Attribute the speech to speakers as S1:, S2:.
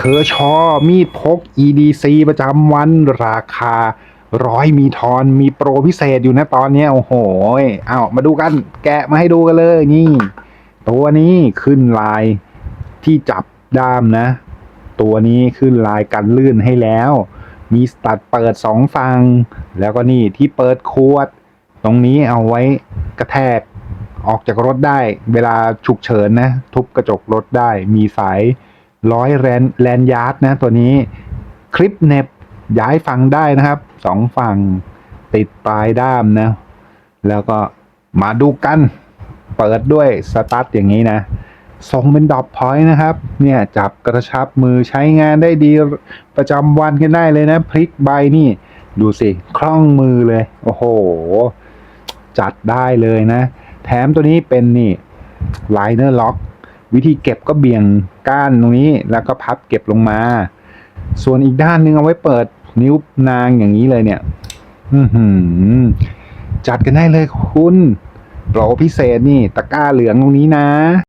S1: เคอร์ชอมีดพก EDC ประจำวันราคาร้อยมีทอนมีโปรพิเศษอยู่นะตอนนี้โอ้โหเอามาดูกันแกะมาให้ดูกันเลยนี่ ตัวนี้ขึ้นลายที่จับด้ามนะ ตัวนี้ขึ้นลายกันลื่นให้แล้ว มีสตัดเปิดสองฝั่งแล้วก็นี่ที่เปิดขวด ตรงนี้เอาไว้กระแทกออกจากรถได้ เวลาฉุกเฉินนะ ทุบกระจกรถได้มีสาย ร้อยแรนแลนยาร์ดนะตัวนี้คลิปเน็บย้ายฝั่งได้นะครับสองฝั่งติดปลายด้ามนะ แล้วก็มาดูกัน เปิดด้วยสตาร์ทอย่างนี้นะทรงเป็นดอปพอยต์นะครับ เนี่ยจับกระชับมือใช้งานได้ดีประจำวันกันได้เลยนะ พลิกใบนี่ ดูสิคล่องมือเลย โอ้โห จัดได้เลยนะ แถมตัวนี้เป็นนี่ไลเนอร์ล็อก วิธีเก็บก็เบี่ยงก้านตรงนี้แล้วก็พับเก็บลงมา ส่วนอีกด้านนึงเอาไว้เปิดนิ้วนางอย่างนี้เลยเนี่ย อืจัดกันได้เลยคุณโปรพิเศษนี่ตะกร้าเหลืองตรงนี้นะ